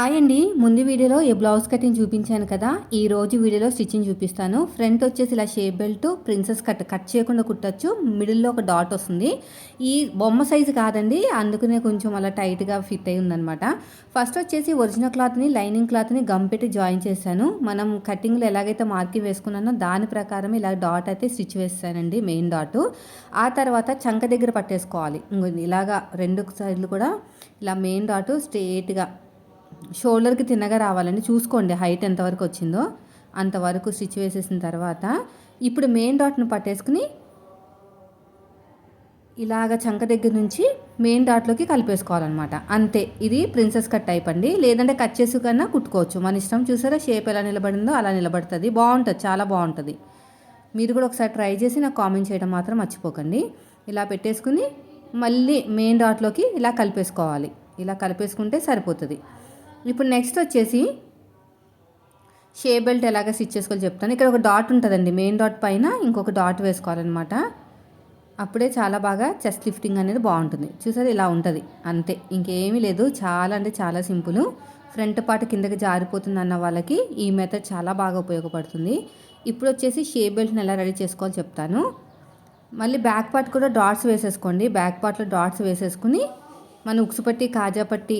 Hi అండి. ముందు వీడియోలో ఏ బ్లౌజ్ కటింగ్ చూపించాను కదా. ఈ రోజు వీడియోలో స్టిచ్చింగ్ చూపిస్తాను. ఫ్రంట్ వచ్చేసి ఇలా shape belt princess cut cut చేయకుండా కుట్టచ్చు. మిడిల్లో ఒక డాట్ వస్తుంది. ఈ బొమ్మ సైజు కాదండి. అందుకనే కొంచెం అలా టైట్గా ఫిట్ అయి ఉందనమాట ఫస్ట్ వచ్చేసి ఒరిజినల్ క్లాత్ని లైనింగ్ క్లాత్ని గమ్ పెట్టి జాయిన్ చేశాను. మనం కటింగ్లో ఎలాగైతే మార్కింగ్ వేసుకున్నానో దాని ప్రకారం ఇలా డాట్ అయితే స్టిచ్ వేస్తానండి మెయిన్ డాట్. ఆ తర్వాత చంక దగ్గర పట్టేసుకోవాలి. ఇలాగా రెండు సైడ్లు కూడా ఇలా మెయిన్ డాట్ స్ట్రేట్గా షోల్డర్కి తిన్నగా రావాలండి చూసుకోండి. హైట్ ఎంతవరకు వచ్చిందో అంతవరకు స్టిచ్ వేసేసిన తర్వాత ఇప్పుడు మెయిన్ డాట్ను పట్టేసుకుని ఇలాగ చంక దగ్గర నుంచి మెయిన్ డాట్లోకి కలిపేసుకోవాలన్నమాట. అంతే. ఇది ప్రిన్సెస్ కట్ టైప్ అండి లేదంటే కట్ చేసి కన్నా కుట్టుకోవచ్చు. మన ఇష్టం చూసారా షేప్ ఎలా నిలబడిందో అలా నిలబడుతుంది. బాగుంటుంది. చాలా బాగుంటుంది. మీరు కూడా ఒకసారి ట్రై చేసి నాకు కామెంట్ చేయడం మాత్రం మర్చిపోకండి. ఇలా పెట్టేసుకుని మళ్ళీ మెయిన్ డాట్లోకి ఇలా కలిపేసుకోవాలి. ఇలా కలిపేసుకుంటే సరిపోతుంది. ఇప్పుడు నెక్స్ట్ వచ్చేసి షే బెల్ట్ ఎలాగ స్టిచ్ చేసుకోవాలి చెప్తాను. ఇక్కడ ఒక డాట్ ఉంటుందండి మెయిన్ డాట్ పైన ఇంకొక డాట్ వేసుకోవాలన్నమాట. అప్పుడే చాలా బాగా చెస్ట్ లిఫ్టింగ్ అనేది బాగుంటుంది. చూసారు ఇలా ఉంటుంది. అంతే ఇంకేమీ లేదు. చాలా అంటే చాలా సింపుల్. ఫ్రంట్ పార్ట్ కిందకి జారిపోతుంది అన్న వాళ్ళకి ఈ మెథడ్ చాలా బాగా ఉపయోగపడుతుంది. ఇప్పుడు వచ్చేసి షే బెల్ట్ని ఎలా రెడీ చేసుకోవాలో చెప్తాను. మళ్ళీ బ్యాక్ పార్ట్ కూడా డాట్స్ వేసేసుకోండి. బ్యాక్ పార్ట్లో డాట్స్ వేసేసుకుని మన ఉక్సుపట్టి కాజాపట్టి కాజా పట్టి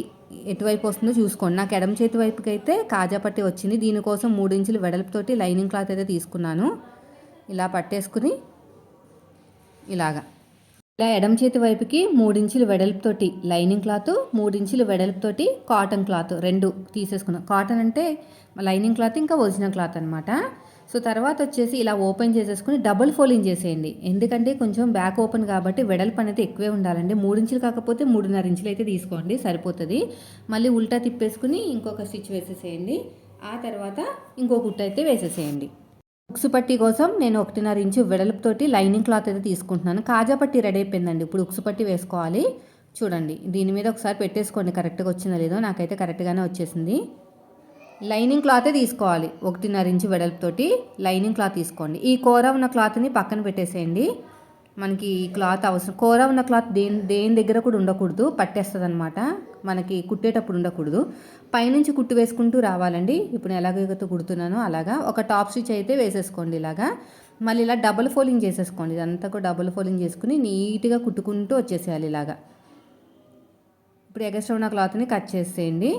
ఎటువైపు వస్తుందో చూసుకోండి. నాకు ఎడమ చేతి వైపుకి అయితే కాజా పట్టి వచ్చింది. దీనికోసం మూడు ఇంచులు వెడల్పుతోటి లైనింగ్ క్లాత్ అయితే తీసుకున్నాను. ఇలా పట్టేసుకుని ఇలాగా. ఇలా ఎడమ చేతి వైపుకి మూడించులు వెడల్పుతోటి లైనింగ్ క్లాత్ మూడించులు వెడల్పుతోటి కాటన్ క్లాత్ రెండు తీసేసుకున్నాను. కాటన్ అంటే లైనింగ్ క్లాత్ ఇంకా ఒరిజినల్ క్లాత్ అనమాట సో తర్వాత వచ్చేసి ఇలా ఓపెన్ చేసేసుకుని డబుల్ ఫోల్డింగ్ చేసేయండి. ఎందుకంటే కొంచెం బ్యాక్ ఓపెన్ కాబట్టి వెడల్పు అనేది ఎక్కువే ఉండాలండి. మూడు ఇంచులు కాకపోతే మూడున్నర ఇంచులు అయితే తీసుకోండి సరిపోతుంది. మళ్ళీ ఉల్టా తిప్పేసుకుని ఇంకొక స్టిచ్ వేసేసేయండి. ఆ తర్వాత ఇంకో కుట్ట అయితే వేసేసేయండి. ఉక్సు పట్టి కోసం నేను ఒకటిన్నర ఇంచు వెడల్పుతోటి లైనింగ్ క్లాత్ అయితే తీసుకుంటున్నాను. కాజా పట్టి రెడీ అయిపోయిందండి. ఇప్పుడు ఉక్సు పట్టి వేసుకోవాలి. చూడండి దీని మీద ఒకసారి పెట్టేసుకోండి. కరెక్ట్గా వచ్చిందో లేదో నాకైతే కరెక్ట్గానే వచ్చేసింది. లైనింగ్ క్లాతే తీసుకోవాలి. ఒకటిన్నర ఇంచు వెడల్పుతోటి లైనింగ్ క్లాత్ తీసుకోండి. ఈ కూర ఉన్న క్లాత్ని పక్కన పెట్టేసేయండి. మనకి ఈ క్లాత్ అవసరం. కూర ఉన్న క్లాత్ దేని దేని దగ్గర కూడా ఉండకూడదు. పట్టేస్తుంది అనమాట మనకి కుట్టేటప్పుడు ఉండకూడదు. పైనుంచి కుట్టు వేసుకుంటూ రావాలండి. ఇప్పుడు ఎలాగైతే కుడుతున్నానో అలాగా. ఒక టాప్ స్టిచ్ అయితే వేసేసుకోండి ఇలాగా. మళ్ళీ ఇలా డబుల్ ఫోల్డింగ్ చేసేసుకోండి. ఇదంతా కూడా డబుల్ ఫోల్డింగ్ చేసుకుని నీట్గా కుట్టుకుంటూ వచ్చేసేయాలి ఇలాగా. ఇప్పుడు ఎగస్ట్రా ఉన్న క్లాత్ని కట్ చేసేయండి.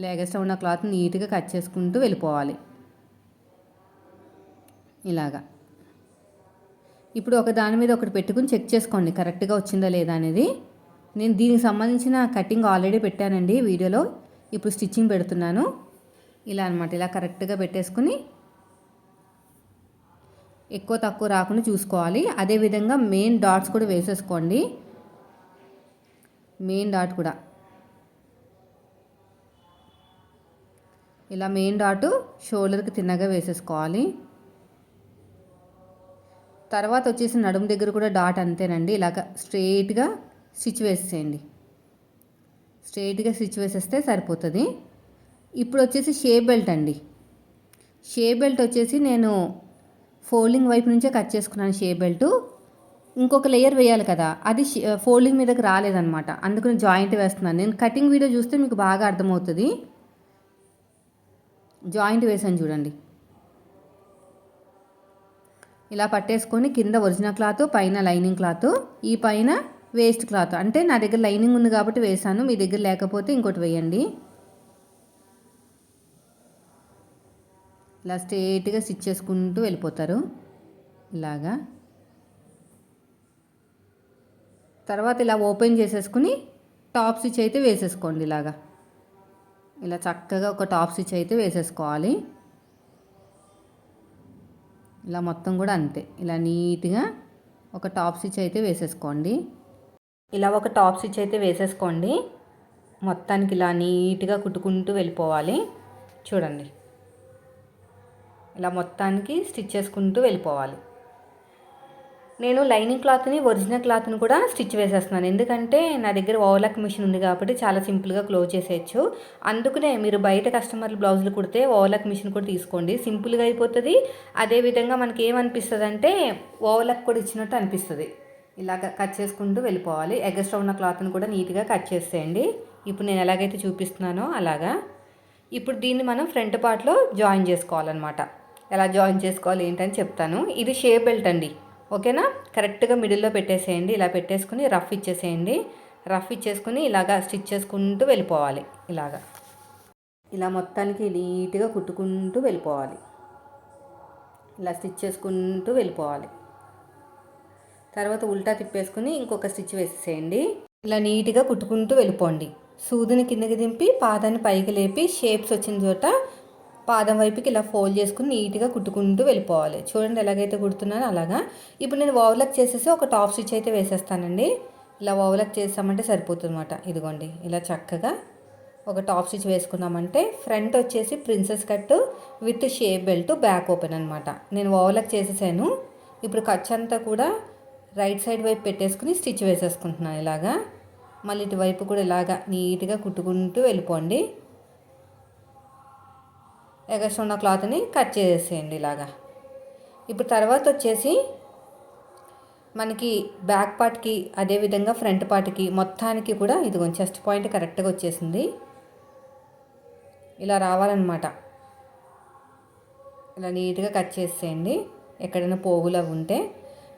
లేగస్ట్రా ఉన్న క్లాత్ నీట్గా కట్ చేసుకుంటూ వెళ్ళిపోవాలి. ఇలాగా. ఇప్పుడు ఒక దాని మీద ఒకటి పెట్టుకుని చెక్ చేసుకోండి కరెక్ట్గా వచ్చిందా లేదా అనేది. నేను దీనికి సంబంధించిన కటింగ్ ఆల్రెడీ పెట్టానండి వీడియోలో. ఇప్పుడు స్టిచ్చింగ్ పెడుతున్నాను. ఇలా అనమాట ఇలా కరెక్ట్గా పెట్టేసుకుని ఎక్కువ తక్కువ రాకుండా చూసుకోవాలి. అదేవిధంగా మెయిన్ డాట్స్ కూడా వేసేసుకోండి. మెయిన్ డాట్ కూడా. ఇలా మెయిన్ డాటు షోల్డర్కి తిన్నగా వేసేసుకోవాలి. తర్వాత వచ్చేసి నడుము దగ్గర కూడా డాట్ అంతేనండి. ఇలాగ స్ట్రెయిట్గా స్టిచ్ వేసేయండి స్ట్రెయిట్గా స్టిచ్ వేసేస్తే సరిపోతుంది. ఇప్పుడు వచ్చేసి షేప్ బెల్ట్ అండి. షేప్ బెల్ట్ వచ్చేసి నేను ఫోల్డింగ్ వైపు నుంచే కట్ చేసుకున్నాను షేప్ బెల్ట్ ఇంకొక లేయర్ వేయాలి కదా. అది ఫోల్డింగ్ మీదకి రాలేదనమాట అందుకని జాయింట్ వేస్తున్నాను. నేను కటింగ్ వీడియో చూస్తే మీకు బాగా అర్థమవుతుంది. జాయింట్ వేసాను చూడండి. ఇలా పట్టేసుకొని కింద ఒరిజినల్ క్లాత్ పైన లైనింగ్ క్లాత్ ఈ పైన వేస్ట్ క్లాత్. అంటే నా దగ్గర లైనింగ్ ఉంది కాబట్టి వేసాను. మీ దగ్గర లేకపోతే ఇంకోటి వేయండి. ఇలా స్ట్రేట్గా స్టిచ్ చేసుకుంటూ వెళ్ళిపోతారు. ఇలాగా. తర్వాత ఇలా ఓపెన్ చేసేసుకుని టాప్ స్టిచ్ అయితే వేసేసుకోండి ఇలాగా. ఇలా చక్కగా ఒక టాప్ స్టిచ్ అయితే వేసేసుకోవాలి. ఇలా మొత్తం కూడా అంతే. ఇలా నీట్గా ఒక టాప్ స్టిచ్ అయితే వేసేసుకోండి. ఇలా ఒక టాప్ స్టిచ్ అయితే వేసేసుకోండి. మొత్తానికి ఇలా నీట్గా కుట్టుకుంటూ వెళ్ళిపోవాలి. చూడండి. ఇలా మొత్తానికి స్టిచ్ చేసుకుంటూ వెళ్ళిపోవాలి. నేను లైనింగ్ క్లాత్ని ఒరిజినల్ క్లాత్ని కూడా స్టిచ్ వేసేస్తున్నాను. ఎందుకంటే నా దగ్గర ఓవర్లాక్ మిషన్ ఉంది కాబట్టి చాలా సింపుల్గా క్లోజ్ చేసేయచ్చు. అందుకనే మీరు బయట కస్టమర్లు బ్లౌజులు కుడితే ఓవర్లాక్ మిషన్ కూడా తీసుకోండి. సింపుల్గా అయిపోతుంది. అదేవిధంగా మనకి ఏమనిపిస్తుంది అంటే ఓవర్లాక్ కూడా ఇచ్చినట్టు అనిపిస్తుంది. ఇలాగ కట్ చేసుకుంటూ వెళ్ళిపోవాలి. ఎగస్ట్రా ఉన్న క్లాత్ని కూడా నీట్గా కట్ చేసేయండి. ఇప్పుడు నేను ఎలాగైతే చూపిస్తున్నానో అలాగా. ఇప్పుడు దీన్ని మనం ఫ్రంట్ పార్ట్లో జాయిన్ చేసుకోవాలన్నమాట. ఎలా జాయిన్ చేసుకోవాలి ఏంటని చెప్తాను. ఇది షేప్ బెల్ట్ అండి. ఓకేనా? కరెక్ట్గా మిడిల్లో పెట్టేసేయండి. ఇలా పెట్టేసుకుని రఫ్ ఇచ్చేసేయండి. రఫ్ ఇచ్చేసుకుని ఇలాగా స్టిచ్ చేసుకుంటూ వెళ్ళిపోవాలి. ఇలాగా. ఇలా మొత్తానికి నీట్గా కుట్టుకుంటూ వెళ్ళిపోవాలి. ఇలా స్టిచ్ చేసుకుంటూ వెళ్ళిపోవాలి. తర్వాత ఉల్టా తిప్పేసుకుని ఇంకొక స్టిచ్ వేసేసేయండి. ఇలా నీట్గా కుట్టుకుంటూ వెళ్ళిపోండి. సూదిని కిందకి దింపి పాదాన్ని పైకి లేపి షేప్స్ వచ్చిన చోట పాదం వైపుకి ఇలా ఫోల్డ్ చేసుకుని నీట్గా కుట్టుకుంటూ వెళ్ళిపోవాలి. చూడండి ఎలాగైతే కుడుతున్నానో అలాగా. ఇప్పుడు నేను ఓవర్లక్ చేసేసి ఒక టాప్ స్టిచ్ అయితే వేసేస్తానండి. ఇలా ఓవర్లక్ చేసామంటే సరిపోతుందన్నమాట. ఇదిగోండి ఇలా చక్కగా ఒక టాప్ స్టిచ్ వేసుకున్నామంటే ఫ్రంట్ వచ్చేసి princess cut with shape belt back open అనమాట నేను ఓవర్లక్ చేసేసాను. ఇప్పుడు ఖర్చు అంతా కూడా రైట్ సైడ్ వైపు పెట్టేసుకుని స్టిచ్ వేసేసుకుంటున్నాను ఇలాగా. మళ్ళీ ఇటువైపు కూడా ఇలాగా నీట్గా కుట్టుకుంటూ వెళ్ళిపోండి. ఎగస్ట్రా ఉన్న క్లాత్ని కట్ చేసేయండి ఇలాగా. ఇప్పుడు తర్వాత వచ్చేసి మనకి బ్యాక్ పార్ట్కి అదేవిధంగా ఫ్రంట్ పార్ట్కి మొత్తానికి కూడా ఇది చెస్ట్ పాయింట్ కరెక్ట్గా వచ్చేసింది. ఇలా రావాలన్నమాట. ఇలా నీట్గా కట్ చేసేయండి. ఎక్కడైనా పోగులు అవి ఉంటే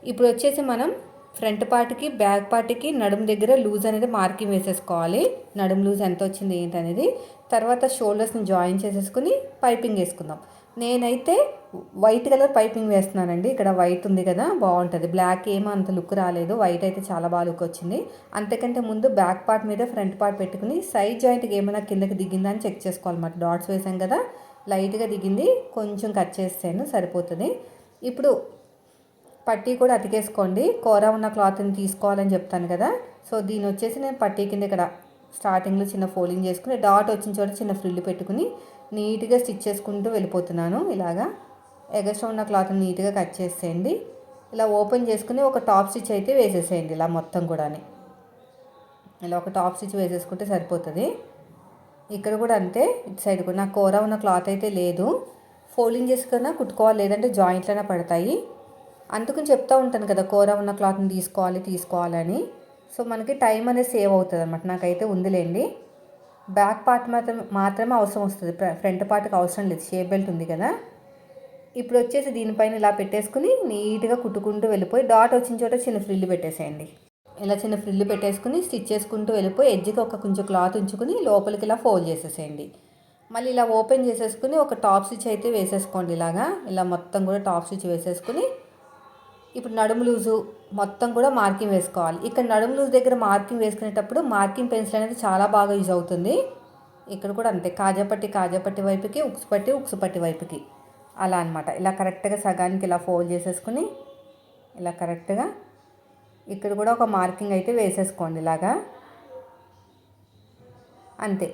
ఇప్పుడు వచ్చేసి మనం ఫ్రంట్ పార్ట్కి బ్యాక్ పార్ట్కి నడుము దగ్గర లూజ్ అనేది మార్కింగ్ వేసేసుకోవాలి. నడుము లూజ్ ఎంత వచ్చింది ఏంటనేది తర్వాత షోల్డర్స్ని జాయిన్ చేసేసుకుని పైపింగ్ వేసుకుందాం. నేనైతే వైట్ కలర్ పైపింగ్ వేస్తున్నానండి. ఇక్కడ వైట్ ఉంది కదా బాగుంటుంది. బ్లాక్ ఏమో అంత లుక్ రాలేదు. వైట్ అయితే చాలా బాగా లుక్ వచ్చింది. అంతకంటే ముందు బ్యాక్ పార్ట్ మీద ఫ్రంట్ పార్ట్ పెట్టుకుని సైడ్ జాయింట్కి ఏమైనా కిందకి దిగిందా అని చెక్ చేసుకోవాలన్నమాట. డాట్స్ వేసాం కదా లైట్గా దిగింది. కొంచెం కట్ చేస్తాను సరిపోతుంది. ఇప్పుడు పట్టీ కూడా అతికేసుకోండి. కూర ఉన్న క్లాత్ని తీసుకోవాలని చెప్తాను కదా. సో దీని వచ్చేసి నేను పట్టీ కింద ఇక్కడ స్టార్టింగ్లో చిన్న ఫోల్డింగ్ చేసుకుని డాట్ వచ్చిన చోట చిన్న ఫ్రిల్లు పెట్టుకుని నీట్గా స్టిచ్ చేసుకుంటూ వెళ్ళిపోతున్నాను. ఇలాగా ఎగస్ట్రా ఉన్న క్లాత్ని నీట్గా కట్ చేసేయండి. ఇలా ఓపెన్ చేసుకుని ఒక టాప్ స్టిచ్ అయితే వేసేసేయండి ఇలా మొత్తం కూడా ఇలా ఒక టాప్ స్టిచ్ వేసేసుకుంటే సరిపోతుంది. ఇక్కడ కూడా అంతే ఇటు సైడ్ కూడా. నాకు కూర ఉన్న క్లాత్ అయితే లేదు. ఫోల్డింగ్ చేసుకున్నా కుట్టుకోవాలి లేదంటే జాయింట్లైనా పడతాయి. అందుకని చెప్తూ ఉంటాను కదా కూర ఉన్న క్లాత్ని తీసుకోవాలి తీసుకోవాలని. సో మనకి టైం అనేది సేవ్ అవుతుంది అనమాట నాకైతే ఉందిలేండి. బ్యాక్ పార్ట్ మాత్రం మాత్రమే అవసరం వస్తుంది. ఫ్రంట్ పార్ట్కి అవసరం లేదు. షేప్ బెల్ట్ ఉంది కదా. ఇప్పుడు వచ్చేసి దీనిపైన ఇలా పెట్టేసుకుని నీట్గా కుట్టుకుంటూ వెళ్ళిపోయి డాట్ వచ్చిన చోట చిన్న ఫ్రిల్లు పెట్టేసేయండి. ఇలా చిన్న ఫ్రిల్లు పెట్టేసుకుని స్టిచ్ చేసుకుంటూ వెళ్ళిపోయి ఎడ్జ్కి ఒక కొంచెం క్లాత్ ఉంచుకుని లోపలికి ఇలా ఫోల్డ్ చేసేసేయండి. మళ్ళీ ఇలా ఓపెన్ చేసేసుకుని ఒక టాప్ స్టిచ్ అయితే వేసేసుకోండి ఇలాగా. ఇలా మొత్తం కూడా టాప్ స్టిచ్ వేసేసుకుని ఇప్పుడు నడుము లూజు మొత్తం కూడా మార్కింగ్ వేసుకోవాలి. ఇక్కడ నడుము లూజ్ దగ్గర మార్కింగ్ వేసుకునేటప్పుడు మార్కింగ్ పెన్సిల్ అనేది చాలా బాగా యూజ్ అవుతుంది. ఇక్కడ కూడా అంతే కాజాపట్టి కాజాపట్టి వైపుకి ఉక్సుపట్టి ఉక్సుపట్టి వైపుకి. అలా అనమాట ఇలా కరెక్ట్గా సగానికి ఇలా ఫోల్డ్ చేసేసుకుని ఇలా కరెక్ట్గా ఇక్కడ కూడా ఒక మార్కింగ్ అయితే వేసేసుకోండి ఇలాగా. అంతే.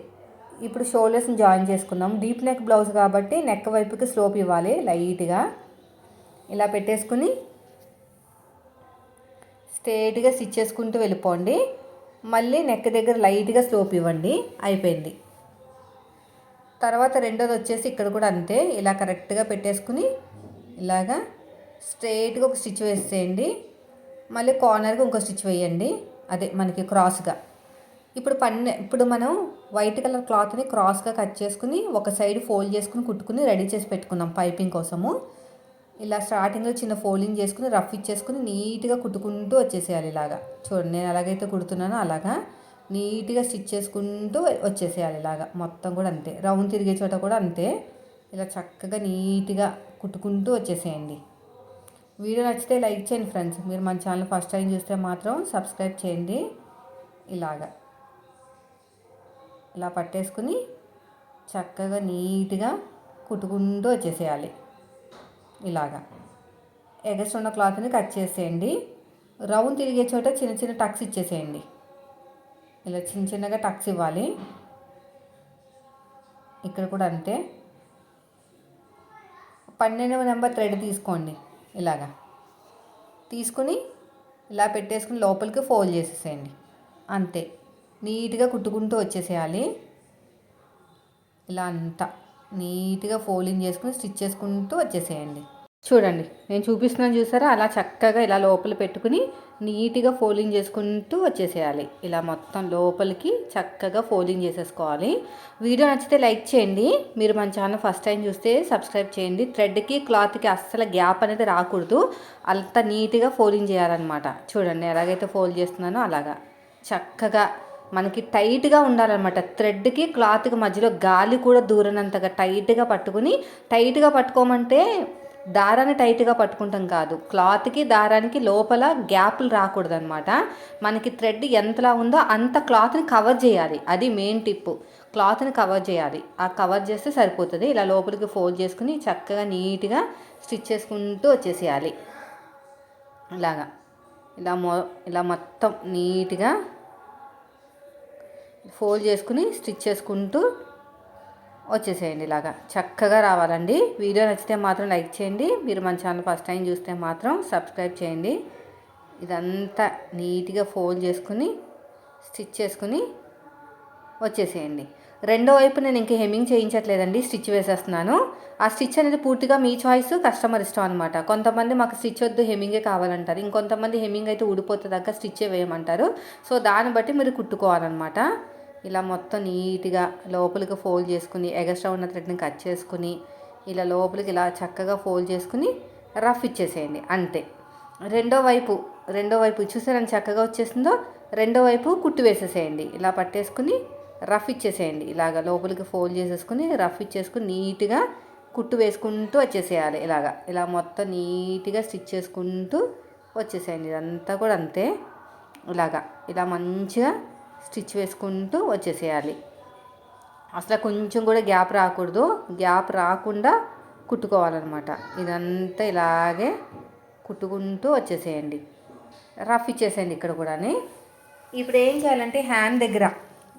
ఇప్పుడు షోల్డర్స్ని జాయిన్ చేసుకుందాం. డీప్ నెక్ బ్లౌజ్ కాబట్టి నెక్ వైపుకి స్లోప్ ఇవ్వాలి లైట్గా. ఇలా పెట్టేసుకుని స్ట్రేట్గా స్టిచ్ చేసుకుంటూ వెళ్ళిపోండి. మళ్ళీ నెక్ దగ్గర లైట్గా స్లోప్ ఇవ్వండి. అయిపోయింది. తర్వాత రెండోది వచ్చేసి ఇక్కడ కూడా అంతే. ఇలా కరెక్ట్గా పెట్టేసుకుని ఇలాగా స్ట్రైట్గా ఒక స్టిచ్ వేసేయండి. మళ్ళీ కార్నర్గా ఇంకో స్టిచ్ వేయండి. అదే మనకి క్రాస్గా. ఇప్పుడు పన్నె ఇప్పుడు మనం వైట్ కలర్ క్లాత్ని క్రాస్గా కట్ చేసుకుని ఒక సైడ్ ఫోల్డ్ చేసుకుని కుట్టుకుని రెడీ చేసి పెట్టుకుందాం పైపింగ్ కోసము. ఇలా స్టార్టింగ్లో చిన్న ఫోల్డింగ్ చేసుకుని రఫ్ ఇచ్చేసుకుని నీట్గా కుట్టుకుంటూ వచ్చేసేయాలి ఇలాగా. చూడండి నేను ఎలాగైతే కుడుతున్నానో అలాగా నీట్గా స్టిచ్ చేసుకుంటూ వచ్చేసేయాలి ఇలాగా. మొత్తం కూడా అంతే. రౌండ్ తిరిగే చోట కూడా అంతే. ఇలా చక్కగా నీట్గా కుట్టుకుంటూ వచ్చేసేయండి. వీడియో నచ్చితే లైక్ చేయండి ఫ్రెండ్స్. మీరు మన ఛానల్ ఫస్ట్ టైం చూస్తే మాత్రం సబ్స్క్రైబ్ చేయండి. ఇలాగా. ఇలా పట్టేసుకుని చక్కగా నీట్గా కుట్టుకుంటూ వచ్చేసేయాలి. ఇలాగా. ఎగస్ట్ ఉన్న క్లాత్ని కట్ చేసేయండి. రౌండ్ తిరిగే చోట చిన్న చిన్న టక్స్ ఇచ్చేసేయండి. ఇలా చిన్న చిన్నగా టక్స్ ఇవ్వాలి. ఇక్కడ కూడా అంతే. పన్నెండవ నెంబర్ థ్రెడ్ తీసుకోండి. ఇలాగా. తీసుకుని ఇలా పెట్టేసుకుని లోపలికి ఫోల్డ్ చేసేసేయండి. అంతే. నీట్గా కుట్టుకుంటూ వచ్చేసేయాలి. ఇలా అంతా. నీట్గా ఫోల్డింగ్ చేసుకుని స్టిచ్ చేసుకుంటూ వచ్చేసేయండి. చూడండి నేను చూపిస్తున్నాను చూసారా? అలా చక్కగా ఇలా లోపల పెట్టుకుని నీట్గా ఫోల్డింగ్ చేసుకుంటూ వచ్చేసేయాలి. ఇలా మొత్తం లోపలికి చక్కగా ఫోల్డింగ్ చేసేసుకోవాలి. వీడియో నచ్చితే లైక్ చేయండి. మీరు మన ఛానల్ ఫస్ట్ టైం చూస్తే సబ్స్క్రైబ్ చేయండి. థ్రెడ్కి క్లాత్కి అస్సలు గ్యాప్ అనేది రాకూడదు. అంత నీట్గా ఫోల్డింగ్ చేయాలన్నమాట. చూడండి ఎలాగైతే ఫోల్డ్ చేస్తున్నానో అలాగా. చక్కగా మనకి టైట్గా ఉండాలన్నమాట. థ్రెడ్కి క్లాత్కి మధ్యలో గాలి కూడా దూరనంతగా టైట్గా పట్టుకుని టైట్గా పట్టుకోమంటే దారాన్ని టైట్గా పట్టుకుంటాం కాదు. క్లాత్కి దారానికి లోపల గ్యాప్లు రాకూడదనమాట మనకి థ్రెడ్ ఎంతలా ఉందో అంత క్లాత్ని కవర్ చేయాలి. అది మెయిన్ టిప్పు క్లాత్ని కవర్ చేయాలి. ఆ కవర్ చేస్తే సరిపోతుంది. ఇలా లోపలికి ఫోల్డ్ చేసుకుని చక్కగా నీట్గా స్టిచ్ చేసుకుంటూ వచ్చేసేయాలి. ఇలాగా. ఇలా మొ ఇలా మొత్తం నీట్గా ఫోల్డ్ చేసుకుని స్టిచ్ చేసుకుంటూ వచ్చేసేయండి ఇలాగా. చక్కగా రావాలండి. వీడియో నచ్చితే మాత్రం లైక్ చేయండి. మీరు మన ఛానల్ ఫస్ట్ టైం చూస్తే మాత్రం సబ్స్క్రైబ్ చేయండి. ఇదంతా నీట్గా ఫోల్డ్ చేసుకుని స్టిచ్ చేసుకుని వచ్చేసేయండి. రెండో వైపు నేను ఇంకా హెమ్మింగ్ చేయించట్లేదండి. స్టిచ్ వేసేస్తున్నాను. ఆ స్టిచ్ అనేది పూర్తిగా మీ చాయిస్ కస్టమర్ ఇష్టం అనమాట కొంతమంది మాకు స్టిచ్ వద్దు హెమ్మింగే కావాలంటారు. ఇంకొంతమంది హెమ్మింగ్ అయితే ఊడిపోతే దాకా స్టిచ్ వేయమంటారు. సో దాన్ని బట్టి మీరు కుట్టుకోవాలన్నమాట. ఇలా మొత్తం నీట్గా లోపలికి ఫోల్డ్ చేసుకుని ఎగస్ట్రా ఉన్న థ్రెడ్ని కట్ చేసుకుని ఇలా లోపలికి ఇలా చక్కగా ఫోల్డ్ చేసుకుని రఫ్ ఇచ్చేసేయండి. అంతే. రెండో వైపు రెండో వైపు చూసారని చక్కగా వచ్చేసిందో? రెండో వైపు కుట్టు వేసేసేయండి. ఇలా పట్టేసుకుని రఫ్ ఇచ్చేసేయండి. ఇలాగ లోపలికి ఫోల్డ్ చేసేసుకుని రఫ్ ఇచ్చేసుకుని నీట్గా కుట్టు వేసుకుంటూ వచ్చేసేయాలి. ఇలాగా ఇలా మొత్తం నీట్గా స్టిచ్ చేసుకుంటూ వచ్చేసేయండి. ఇదంతా కూడా అంతే. ఇలాగా ఇలా మంచిగా స్టిచ్ వేసుకుంటూ వచ్చేసేయాలి. అసలు కొంచెం కూడా గ్యాప్ రాకూడదు. గ్యాప్ రాకుండా కుట్టుకోవాలన్నమాట. ఇదంతా ఇలాగే కుట్టుకుంటూ వచ్చేసేయండి. రఫ్ ఇచ్చేసేయండి ఇక్కడ కూడా ఇప్పుడు ఏం చేయాలంటే హ్యాండ్ దగ్గర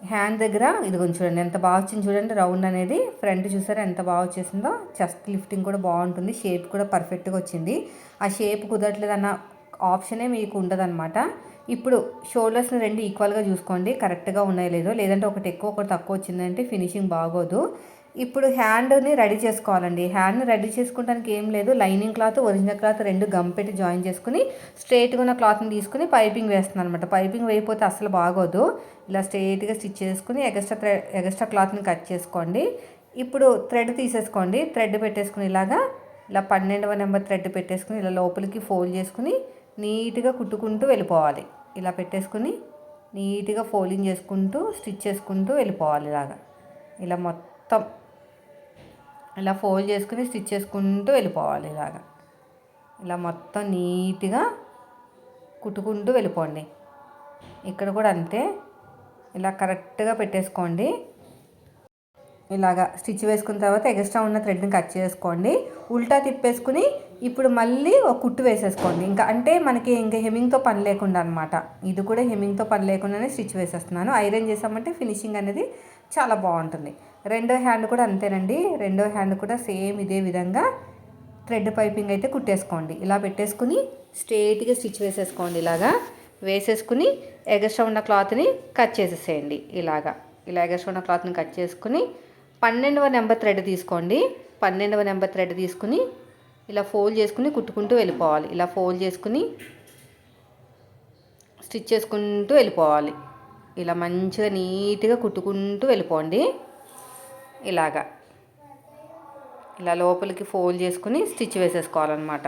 హ్యాండ్ దగ్గర ఇది కొంచెం చూడండి ఎంత బాగా వచ్చింది చూడండి రౌండ్ అనేది. ఫ్రంట్ చూసారా ఎంత బాగా వచ్చేసిందో. చెస్ట్ లిఫ్టింగ్ కూడా బాగుంటుంది. షేప్ కూడా పర్ఫెక్ట్గా వచ్చింది. ఆ షేప్ కుదరట్లేదు అన్న ఆప్షనే మీకు ఉండదన్నమాట. ఇప్పుడు షోల్డర్స్ని రెండు ఈక్వల్గా చూసుకోండి. కరెక్ట్గా ఉన్నాయో లేదో లేదంటే ఒకటి ఎక్కువ ఒకటి తక్కువ వచ్చిందంటే ఫినిషింగ్ బాగోదు. ఇప్పుడు హ్యాండ్ని రెడీ చేసుకోవాలండి. హ్యాండ్ని రెడీ చేసుకోవడానికి ఏం లేదు. లైనింగ్ క్లాత్ ఒరిజినల్ క్లాత్ రెండు గమ్ పెట్టి జాయిన్ చేసుకుని స్ట్రైట్గా ఉన్న క్లాత్ని తీసుకుని పైపింగ్ వేస్తున్నాను అనమాట పైపింగ్ వేయకపోతే అసలు బాగోదు. ఇలా స్ట్రైట్గా స్టిచ్ చేసుకుని ఎగస్ట్రా థ్రెడ్ ఎగస్ట్రా క్లాత్ని కట్ చేసుకోండి. ఇప్పుడు థ్రెడ్ తీసేసుకోండి. థ్రెడ్ పెట్టేసుకుని ఇలాగా ఇలా పన్నెండవ నెంబర్ థ్రెడ్ పెట్టేసుకుని ఇలా లోపలికి ఫోల్డ్ చేసుకుని నీట్గా కుట్టుకుంటూ వెళ్ళిపోవాలి. ఇలా పెట్టేసుకుని నీట్గా ఫోల్డింగ్ చేసుకుంటూ స్టిచ్ చేసుకుంటూ వెళ్ళిపోవాలి ఇలాగా. ఇలా మొత్తం ఇలా ఫోల్డ్ చేసుకుని స్టిచ్ చేసుకుంటూ వెళ్ళిపోవాలి ఇలాగా. ఇలా మొత్తం నీట్గా కుట్టుకుంటూ వెళ్ళిపోండి. ఇక్కడ కూడా అంతే. ఇలా కరెక్ట్గా పెట్టేసుకోండి. ఇలాగా స్టిచ్ వేసుకున్న తర్వాత ఎక్స్ట్రా ఉన్న థ్రెడ్ని కట్ చేసుకోండి. ఉల్టా తిప్పేసుకుని ఇప్పుడు మళ్ళీ ఒక కుట్టు వేసేసుకోండి. ఇంకా అంటే మనకి ఇంకా హెమ్మింగ్తో పని లేకుండా అనమాట ఇది కూడా హెమ్మింగ్తో పని లేకుండానే స్టిచ్ వేసేస్తున్నాను. ఐరన్ చేసామంటే ఫినిషింగ్ అనేది చాలా బాగుంటుంది. రెండో హ్యాండ్ కూడా అంతేనండి. రెండో హ్యాండ్ కూడా సేమ్ ఇదే విధంగా థ్రెడ్ పైపింగ్ అయితే కుట్టేసుకోండి. ఇలా పెట్టేసుకుని స్ట్రేట్గా స్టిచ్ వేసేసుకోండి ఇలాగా. వేసేసుకుని ఎగస్ట్రా ఉన్న క్లాత్ని కట్ చేసేసేయండి ఇలాగా. ఇలా ఎగస్ట్రా ఉన్న క్లాత్ని కట్ చేసుకుని పన్నెండవ నెంబర్ థ్రెడ్ తీసుకోండి. పన్నెండవ నెంబర్ థ్రెడ్ తీసుకుని ఇలా ఫోల్డ్ చేసుకుని కుట్టుకుంటూ వెళ్ళిపోవాలి. ఇలా ఫోల్డ్ చేసుకుని స్టిచ్ చేసుకుంటూ వెళ్ళిపోవాలి. ఇలా మంచిగా నీట్గా కుట్టుకుంటూ వెళ్ళిపోండి. ఇలాగా. ఇలా లోపలికి ఫోల్డ్ చేసుకుని స్టిచ్ వేసేసుకోవాలన్నమాట.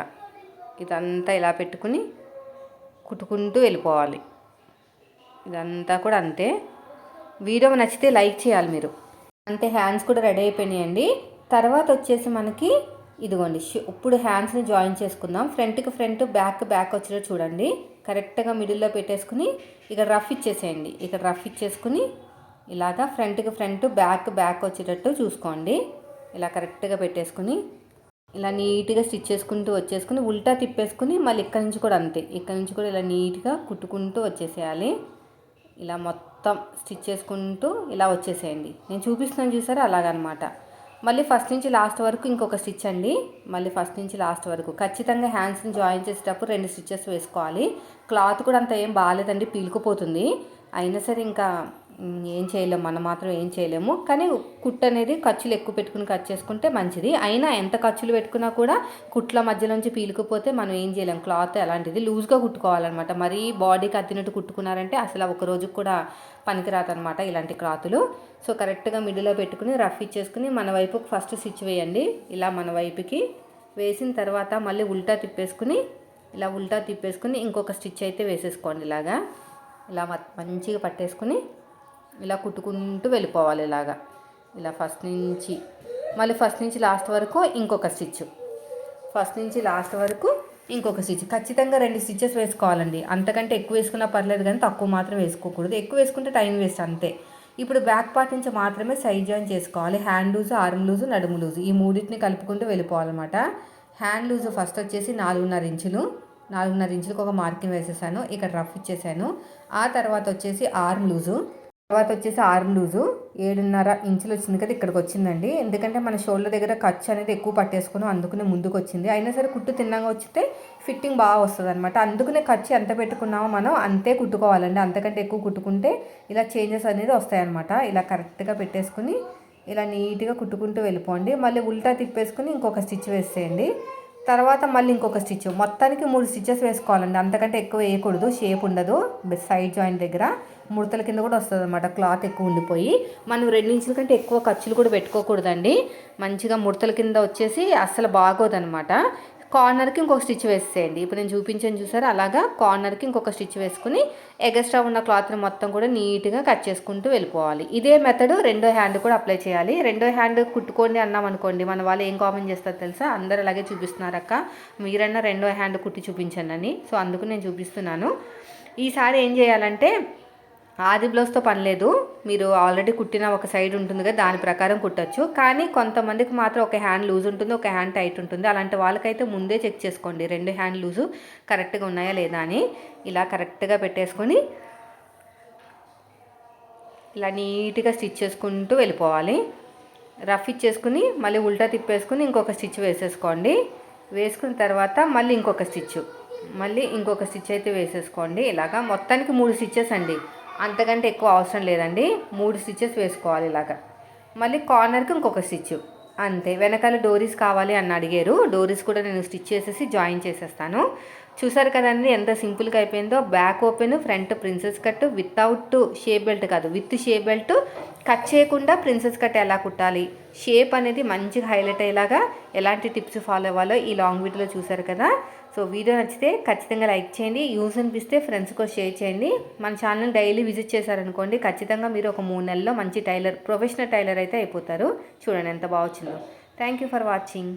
ఇదంతా ఇలా పెట్టుకుని కుట్టుకుంటూ వెళ్ళిపోవాలి. ఇదంతా కూడా అంతే. వీడియో నచ్చితే లైక్ చేయాలి మీరు. అంతే హ్యాండ్స్ కూడా రెడీ అయిపోయినాయండి. తర్వాత వచ్చేసి మనకి ఇదిగోండి ఇప్పుడు హ్యాండ్స్ని జాయిన్ చేసుకుందాం. ఫ్రంట్కి ఫ్రంట్ బ్యాక్ బ్యాక్ వచ్చేటట్టు చూడండి. కరెక్ట్గా మిడిల్లో పెట్టేసుకుని ఇక్కడ రఫ్ ఇచ్చేసేయండి. ఇక్కడ రఫ్ ఇచ్చేసుకుని ఇలాగా ఫ్రంట్కి ఫ్రంట్ బ్యాక్ బ్యాక్ వచ్చేటట్టు చూసుకోండి. ఇలా కరెక్ట్గా పెట్టేసుకుని ఇలా నీట్గా స్టిచ్ చేసుకుంటూ వచ్చేసుకుని ఉల్టా తిప్పేసుకుని మళ్ళీ ఇక్కడ నుంచి కూడా అంతే. ఇక్కడ నుంచి కూడా ఇలా నీట్గా కుట్టుకుంటూ వచ్చేసేయాలి. ఇలా మొత్తం మొత్తం స్టిచ్ చేసుకుంటూ ఇలా వచ్చేసేయండి. నేను చూపిస్తున్నాను చూసారా? అలాగనమాట. మళ్ళీ ఫస్ట్ నుంచి లాస్ట్ వరకు ఇంకొక స్టిచ్ అండి. మళ్ళీ ఫస్ట్ నుంచి లాస్ట్ వరకు ఖచ్చితంగా హ్యాండ్స్ని జాయిన్ చేసేటప్పుడు రెండు స్టిచ్చెస్ వేసుకోవాలి. క్లాత్ కూడా అంత ఏం బాగాలేదండి పీలుకుపోతుంది. అయినా సరే ఇంకా ఏం చేయలేము మనం మాత్రం ఏం చేయలేము. కానీ కుట్ అనేది ఖర్చులు ఎక్కువ పెట్టుకుని కట్ చేసుకుంటే మంచిది. అయినా ఎంత ఖర్చులు పెట్టుకున్నా కూడా కుట్ల మధ్యలోంచి పీలుకుపోతే మనం ఏం చేయలేం. క్లాత్ అలాంటిది లూజ్గా కుట్టుకోవాలన్నమాట. మరీ బాడీకి అద్దినట్టు కుట్టుకున్నారంటే అసలు ఒక రోజుకి కూడా పనికిరాదనమాట ఇలాంటి క్లాతులు. సో కరెక్ట్గా మిడిల్లో పెట్టుకుని రఫ్ ఇచ్చేసుకుని మన వైపుకి ఫస్ట్ స్టిచ్ వేయండి. ఇలా మన వైపుకి వేసిన తర్వాత మళ్ళీ ఉల్టా తిప్పేసుకుని ఇలా ఉల్టా తిప్పేసుకుని ఇంకొక స్టిచ్ అయితే వేసేసుకోండి ఇలాగా. ఇలా మ- మంచిగా పట్టేసుకుని ఇలా కుట్టుకుంటూ వెళ్ళిపోవాలి ఇలాగా. ఇలా ఫస్ట్ నుంచి మళ్ళీ ఫస్ట్ నుంచి లాస్ట్ వరకు ఇంకొక స్టిచ్. ఫస్ట్ నుంచి లాస్ట్ వరకు ఇంకొక స్టిచ్. ఖచ్చితంగా రెండు స్టిచెస్ వేసుకోవాలండి. అంతకంటే ఎక్కువ వేసుకున్నా పర్లేదు కానీ తక్కువ మాత్రం వేసుకోకూడదు. ఎక్కువ వేసుకుంటే టైం వేస్ట్ అంతే. ఇప్పుడు బ్యాక్ పార్ట్ నుంచి మాత్రమే సైజ్ జాయిన్ చేసుకోవాలి. హ్యాండ్ లూజ్ ఆర్మ్ లూజ్ నడుము లూజ్. ఈ మూడింటిని కలుపుకుంటూ వెళ్ళిపోవాలన్నమాట. హ్యాండ్ లూజ్ ఫస్ట్ వచ్చేసి నాలుగున్నర ఇంచులు. నాలుగున్నర ఇంచులకు ఒక మార్కింగ్ వేసేసాను. ఇక్కడ రఫ్ ఇచ్చేసాను. ఆ తర్వాత వచ్చేసి ఆర్మ్ లూజు. తర్వాత వచ్చేసి ఆర్మ్ లూజు. ఏడున్నర ఇంచులు వచ్చింది కదా ఇక్కడికి వచ్చిందండి ఎందుకంటే మన షోల్డర్ దగ్గర ఖర్చు అనేది ఎక్కువ పట్టేసుకుని అందుకనే ముందుకు వచ్చింది అయినా సరే కుట్టు తిన్నగా వచ్చితే ఫిట్టింగ్ బాగా వస్తుంది అనమాట అందుకనే ఖర్చు ఎంత పెట్టుకున్నామో మనం అంతే కుట్టుకోవాలండి. అంతకంటే ఎక్కువ కుట్టుకుంటే ఇలా చేంజెస్ అనేది వస్తాయన్నమాట. ఇలా కరెక్ట్గా పెట్టేసుకుని ఇలా నీట్గా కుట్టుకుంటూ వెళ్ళిపోండి. మళ్ళీ ఉల్టా తిప్పేసుకుని ఇంకొక స్టిచ్ వేసేయండి. తర్వాత మళ్ళీ ఇంకొక స్టిచ్ మొత్తానికి మూడు స్టిచెస్ వేసుకోవాలండి. అంతకంటే ఎక్కువ వేయకూడదు. షేప్ ఉండదు. సైడ్ జాయింట్ దగ్గర ముడతల కింద కూడా వస్తుంది అనమాట క్లాత్ ఎక్కువ ఉండిపోయి. మనం రెండు ఇంచుల కంటే ఎక్కువ ఖర్చులు కూడా పెట్టుకోకూడదండి. మంచిగా ముడతల కింద వచ్చేసి అస్సలు బాగోదనమాట కార్నర్కి ఇంకొక స్టిచ్ వేసేయండి. ఇప్పుడు నేను చూపించాను చూసారా? అలాగా కార్నర్కి ఇంకొక స్టిచ్ వేసుకుని ఎగస్ట్రా ఉన్న క్లాత్ని మొత్తం కూడా నీట్గా కట్ చేసుకుంటూ వెళ్ళిపోవాలి. ఇదే మెథడ్ రెండో హ్యాండ్ కూడా అప్లై చేయాలి. రెండో హ్యాండ్ కుట్టుకోండి అన్నాం అనుకోండి మన వాళ్ళు ఏం కామెంట్ చేస్తారు తెలుసా? అందరు అలాగే చూపిస్తున్నారక్క. మీరన్నా రెండో హ్యాండ్ కుట్టి చూపించండి అని. సో అందుకు నేను చూపిస్తున్నాను. ఈసారి ఏం చేయాలంటే ఆది బ్లౌజ్తో పని లేదు. మీరు ఆల్రెడీ కుట్టిన ఒక సైడ్ ఉంటుంది కదా దాని ప్రకారం కుట్టచ్చు. కానీ కొంతమందికి మాత్రం ఒక హ్యాండ్ లూజ్ ఉంటుంది ఒక హ్యాండ్ టైట్ ఉంటుంది. అలాంటి వాళ్ళకైతే ముందే చెక్ చేసుకోండి రెండు హ్యాండ్ లూజు కరెక్ట్గా ఉన్నాయా లేదా అని. ఇలా కరెక్ట్గా పెట్టేసుకొని ఇలా నీట్గా స్టిచ్ చేసుకుంటూ వెళ్ళిపోవాలి. రఫ్ ఇచ్చేసుకుని మళ్ళీ ఉల్టా తిప్పేసుకుని ఇంకొక స్టిచ్ వేసేసుకోండి. వేసుకున్న తర్వాత మళ్ళీ ఇంకొక స్టిచ్. మళ్ళీ ఇంకొక స్టిచ్ అయితే వేసేసుకోండి. ఇలాగా మొత్తానికి మూడు స్టిచ్చెస్ అండి. అంతకంటే ఎక్కువ అవసరం లేదండి. మూడు స్టిచ్చెస్ వేసుకోవాలి ఇలాగా. మళ్ళీ కార్నర్కి ఇంకొక స్టిచ్. అంతే. వెనకాల డోరీస్ కావాలి అని అడిగారు. డోరీస్ కూడా నేను స్టిచ్ చేసేసి జాయిన్ చేసేస్తాను. చూసారు కదండి ఎంత సింపుల్గా అయిపోయిందో. Back open front princess cut without shape belt కాదు. విత్ షేప్ బెల్ట్ కట్ చేయకుండా ప్రిన్సెస్ కట్ ఎలా కుట్టాలి? షేప్ అనేది మంచిగా హైలైట్ అయ్యేలాగా ఎలాంటి టిప్స్ ఫాలో అవ్వాలో ఈ లాంగ్ వీడియోలో చూసారు కదా. సో వీడియో నచ్చితే ఖచ్చితంగా లైక్ చేయండి. యూస్ అనిపిస్తే ఫ్రెండ్స్కి షేర్ చేయండి. మన ఛానల్ డైలీ విజిట్ చేశారనుకోండి ఖచ్చితంగా మీరు ఒక మూడు నెలల్లో మంచి టైలర్ ప్రొఫెషనల్ టైలర్ అయితే అయిపోతారు. చూడండి ఎంత బాగా వచ్చిందో. Thank you for watching